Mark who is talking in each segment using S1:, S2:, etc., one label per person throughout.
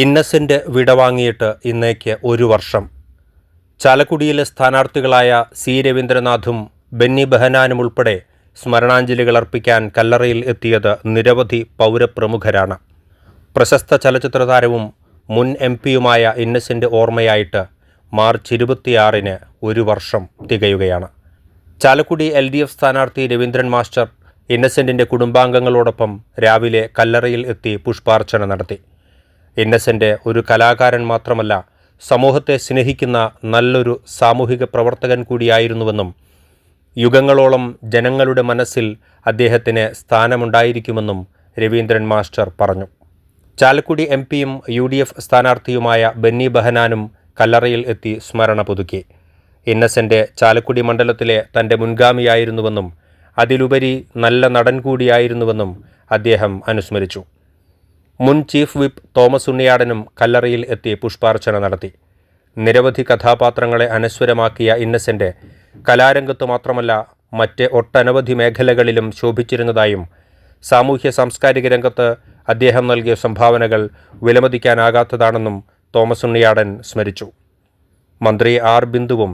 S1: ഇന്നസെന്റ് വിടവാങ്ങിയിട്ട് ഇന്നേക്ക് ഒരു വർഷം. ചാലക്കുടിയിലെ സ്ഥാനാർത്ഥികളായ സി രവീന്ദ്രനാഥും ബെന്നി ബെഹനാനും ഉൾപ്പെടെ സ്മരണാഞ്ജലികൾ അർപ്പിക്കാൻ കല്ലറയിൽ എത്തിയത് നിരവധി പൗരപ്രമുഖരാണ്. പ്രശസ്ത ചലച്ചിത്ര താരവും മുൻ എം പിയുമായ ഇന്നസെന്റ് ഓർമ്മയായിട്ട് മാർച്ച് ഇരുപത്തിയാറിന് ഒരു വർഷം തികയുകയാണ്. ചാലക്കുടി എൽ ഡി എഫ് സ്ഥാനാർത്ഥി രവീന്ദ്രൻ മാസ്റ്റർ ഇന്നസെന്റിന്റെ കുടുംബാംഗങ്ങളോടൊപ്പം രാവിലെ കല്ലറയിൽ എത്തി പുഷ്പാർച്ചന നടത്തി. ഇന്നസെന്റ് ഒരു കലാകാരൻ മാത്രമല്ല സമൂഹത്തെ സ്നേഹിക്കുന്ന നല്ലൊരു സാമൂഹിക പ്രവർത്തകൻ കൂടിയായിരുന്നുവെന്നും യുഗങ്ങളോളം ജനങ്ങളുടെ മനസ്സിൽ അദ്ദേഹത്തിന് സ്ഥാനമുണ്ടായിരിക്കുമെന്നും രവീന്ദ്രൻ മാസ്റ്റർ പറഞ്ഞു. ചാലക്കുടി എം പിയും യു ഡി എഫ് സ്ഥാനാർത്ഥിയുമായ ബെന്നി ബഹനാനും കല്ലറയിൽ എത്തി സ്മരണ പുതുക്കി. ഇന്നസെന്റ് ചാലക്കുടി മണ്ഡലത്തിലെ തന്റെ മുൻഗാമിയായിരുന്നുവെന്നും അതിലുപരി നല്ല നടൻ കൂടിയായിരുന്നുവെന്നും അദ്ദേഹം അനുസ്മരിച്ചു. മുൻ ചീഫ് വിപ്പ് തോമസ് ഉണ്ണിയാടനും കല്ലറയിൽ എത്തി പുഷ്പാർച്ചന നടത്തി. നിരവധി കഥാപാത്രങ്ങളെ അനശ്വരമാക്കിയ ഇന്നസെന്റ് കലാരംഗത്ത് മാത്രമല്ല മറ്റ് ഒട്ടനവധി മേഖലകളിലും ശോഭിച്ചിരുന്നതായും സാമൂഹ്യ സാംസ്കാരിക രംഗത്ത് അദ്ദേഹം നൽകിയ സംഭാവനകൾ വിലമതിക്കാനാകാത്തതാണെന്നും തോമസ് ഉണ്ണിയാടൻ സ്മരിച്ചു. മന്ത്രി ആർ ബിന്ദുവും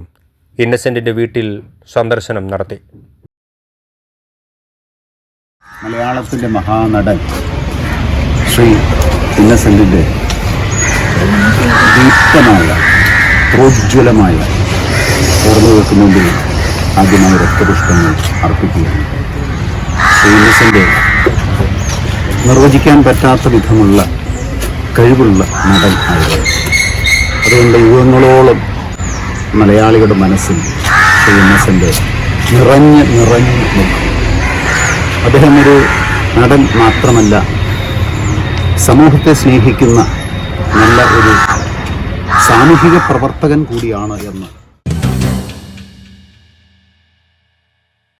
S1: ഇന്നസെന്റിന്റെ വീട്ടിൽ സന്ദർശനം നടത്തി.
S2: മലയാളത്തിന്റെ മഹാനടൻ ശ്രീ ഇന്നസെന്റിന്റെ ദീപ്തമായ പ്രോജ്വലമായ ഓർമ്മകൾക്ക് മുമ്പിൽ ആദ്യമായി രക്തപുഷ്പങ്ങൾ അർപ്പിക്കുകയാണ്. ശ്രീ ഇന്നസെന്റെ നിർവചിക്കാൻ പറ്റാത്ത വിധമുള്ള കഴിവുള്ള നടൻ ആയിരുന്നു. അതുകൊണ്ട് യുഗങ്ങളോളം മലയാളികളുടെ മനസ്സിൽ ശ്രീ ഇന്നസെന്റെ നിറഞ്ഞ് നിറഞ്ഞ് നിൽക്കും അദ്ദേഹം ഒരു നടൻ മാത്രമല്ല സമൂഹത്തെ സ്നേഹിക്കുന്ന നല്ല ഒരു സാമൂഹിക പ്രവർത്തകൻ കൂടിയാണ് എന്ന്.